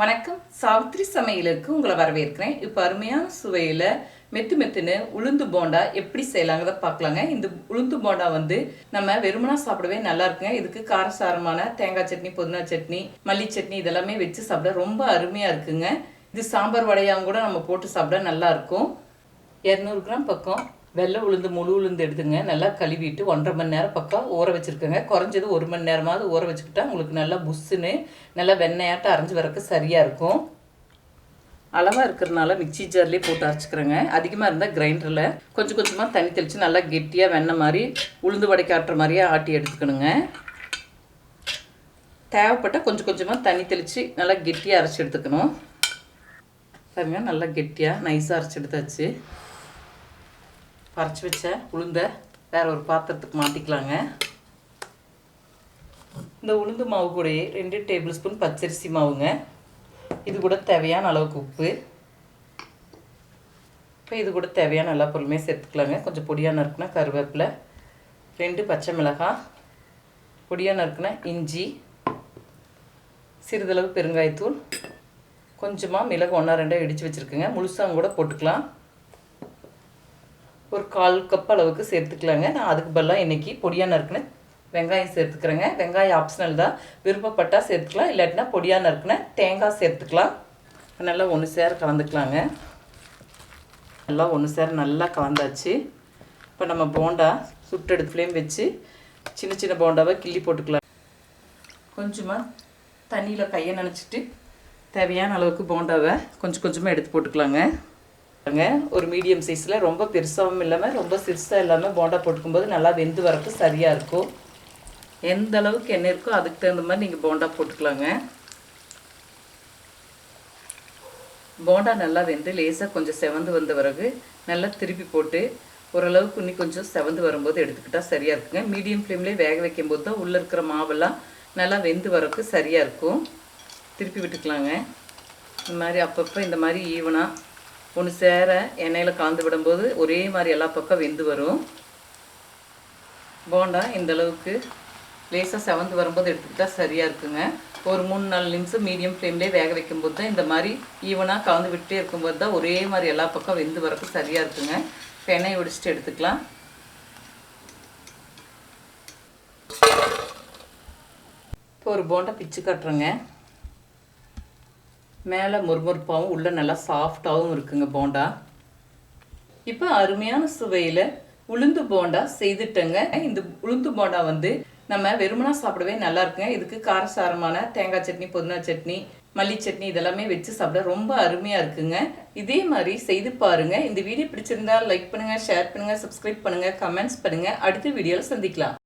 வணக்கம். சாவித்ரி சமையலுக்கு உங்களை வரவேற்கிறேன். இப்போ அருமையான சுவையில் மெத்து மெத்துன்னு உளுந்து போண்டா எப்படி செய்யலாங்கிறத பார்க்கலாங்க. இந்த உளுந்து போண்டா வந்து நம்ம வெறுமனா சாப்பிடவே நல்லா இருக்குங்க. இதுக்கு காரசாரமான தேங்காய் சட்னி புதினா சட்னி மல்லி சட்னி இதெல்லாமே வச்சு சாப்பிட ரொம்ப அருமையாக இருக்குங்க. இது சாம்பார் வடையாகவும் கூட நம்ம போட்டு சாப்பிட நல்லா இருக்கும். இரநூறு கிராம் பக்கம். வெள்ளை உளுந்து முழு உளுந்து எடுத்துங்க. நல்லா கழுவிட்டு ஒன்றரை மணி நேரம் பக்கம் ஊற வச்சுருக்கோங்க. குறைஞ்சது ஒரு மணி நேரமாவது ஊற வச்சுக்கிட்டா உங்களுக்கு நல்லா புஷ்ஷுன்னு நல்லா வெண்ணெயாட்டம் அரைஞ்சி வரக்கு சரியாக இருக்கும். அளவாக இருக்கிறனால மிக்சி ஜார்லேயே போட்டு அரைச்சிக்கிறேங்க. அதிகமாக இருந்தால் கிரைண்டரில் கொஞ்சம் கொஞ்சமாக தண்ணி தெளித்து நல்லா கெட்டியாக வெண்ணெய் மாதிரி உளுந்து வடைக்கு ஆட்டுற மாதிரியே ஆட்டி எடுத்துக்கணுங்க. தேவைப்பட்டால் கொஞ்சம் கொஞ்சமாக தண்ணி தெளித்து நல்லா கெட்டியாக அரைச்சி எடுத்துக்கணும். பாருங்க நல்லா கெட்டியாக நைஸாக அரைச்சி எடுத்தாச்சு. பறிச்சு வச்ச உளுந்த வேற ஒரு பாத்திரத்துக்கு மாற்றிக்கலாங்க இந்த உளுந்து மாவு கூடயே ரெண்டு டேபிள் ஸ்பூன் பச்சரிசி மாவுங்க. இது கூட தேவையான அளவுக்கு உப்பு. இப்போ இது கூட தேவையான எல்லா பொருளுமே சேர்த்துக்கலாங்க. கொஞ்சம் பொடியாக நறுக்குனா கருவேப்பிலை ரெண்டு பச்சை மிளகாய் பொடியாக நறுக்குனா இஞ்சி சிறிதளவு பெருங்காயத்தூள் கொஞ்சமாக மிளகு ஒன்றா ரெண்டாக இடித்து வச்சுருக்குங்க. முழுசாக கூட போட்டுக்கலாம். ஒரு கால் கப் அளவுக்கு சேர்த்துக்கலாங்க. நான் அதுக்கு பதிலாக இன்றைக்கி பொடியாக நறுக்குனேன் வெங்காயம் சேர்த்துக்கிறேங்க. வெங்காயம் ஆப்ஷனல் தான். விருப்பப்பட்டால் சேர்த்துக்கலாம். இல்லாட்டினா பொடியாக நறுக்குன தேங்காய் சேர்த்துக்கலாம். நல்லா ஒன்று சேர கலந்துக்கலாங்க. நல்லா ஒன்று சேர நல்லா கலந்தாச்சு. இப்போ நம்ம போண்டா சுட்டெடுத்து ஃப்ளேம் வச்சு சின்ன சின்ன போண்டாவை கிள்ளி போட்டுக்கலாம். கொஞ்சமாக தண்ணியில் கையை நினச்சிட்டு தேவையான அளவுக்கு போண்டாவை கொஞ்சம் கொஞ்சமாக எடுத்து போட்டுக்கலாங்க. ஒரு மீடியம் சைஸில் ரொம்ப பெருசாகவும் இல்லாமல் ரொம்ப சிறுசாக இல்லாமல் போண்டா போட்டுக்கும்போது நல்லா வெந்து வரக்கு சரியாக இருக்கும். எந்த அளவுக்கு எண்ணெய் இருக்கோ அதுக்கு தகுந்த மாதிரி நீங்கள் போண்டா போட்டுக்கலாங்க. போண்டா நல்லா வெந்து லேசாக கொஞ்சம் செவந்து வந்த பிறகு நல்லா திருப்பி போட்டு ஓரளவுக்கு இன்னி கொஞ்சம் செவந்து வரும்போது எடுத்துக்கிட்டால் சரியாக இருக்குங்க. மீடியம் ஃப்ளேம்லேயே வேக வைக்கும்போது தான் உள்ளே இருக்கிற மாவெல்லாம் நல்லா வெந்து வரக்கு சரியாக இருக்கும். திருப்பி விட்டுக்கலாங்க. இந்த மாதிரி அப்பப்போ இந்த மாதிரி ஈவனாக ஒன்று சேர எண்ணெயில் கலந்து விடும்போது ஒரே மாதிரி எல்லா பக்கம் வெந்து வரும். போண்டா இந்த அளவுக்கு லேசாக செவந்து வரும்போது எடுத்துக்கிட்டால் சரியாக இருக்குங்க. ஒரு மூணு நாலு நிமிஷம் மீடியம் ஃப்ளேம்லேயே வேக வைக்கும்போது தான் இந்த மாதிரி ஈவனாக கலந்து விட்டே இருக்கும்போது தான் ஒரே மாதிரி எல்லா பக்கம் வெந்து வரக்கு சரியாக இருக்குங்க. இப்போ ஒடிச்சிட்டு எடுத்துக்கலாம். இப்போ ஒரு போண்டா பிச்சு கட்டுறேங்க. மேலே முறுமுறுப்பாகவும் உள்ளே நல்லா சாஃப்டாகவும் இருக்குங்க போண்டா. இப்போ அருமையான சுவையில் உளுந்து போண்டா செய்துட்டேங்க. இந்த உளுந்து போண்டா வந்து நம்ம வெறுமனா சாப்பிடவே நல்லா இருக்குங்க. இதுக்கு காரசாரமான தேங்காய் சட்னி புதினா சட்னி மல்லி சட்னி இதெல்லாமே வச்சு சாப்பிட ரொம்ப அருமையாக இருக்குங்க. இதே மாதிரி செய்து பாருங்க. இந்த வீடியோ பிடிச்சிருந்தா லைக் பண்ணுங்கள் ஷேர் பண்ணுங்கள் சப்ஸ்கிரைப் பண்ணுங்கள் கமெண்ட்ஸ் பண்ணுங்கள் அடுத்த வீடியோவில் சந்திக்கலாம்.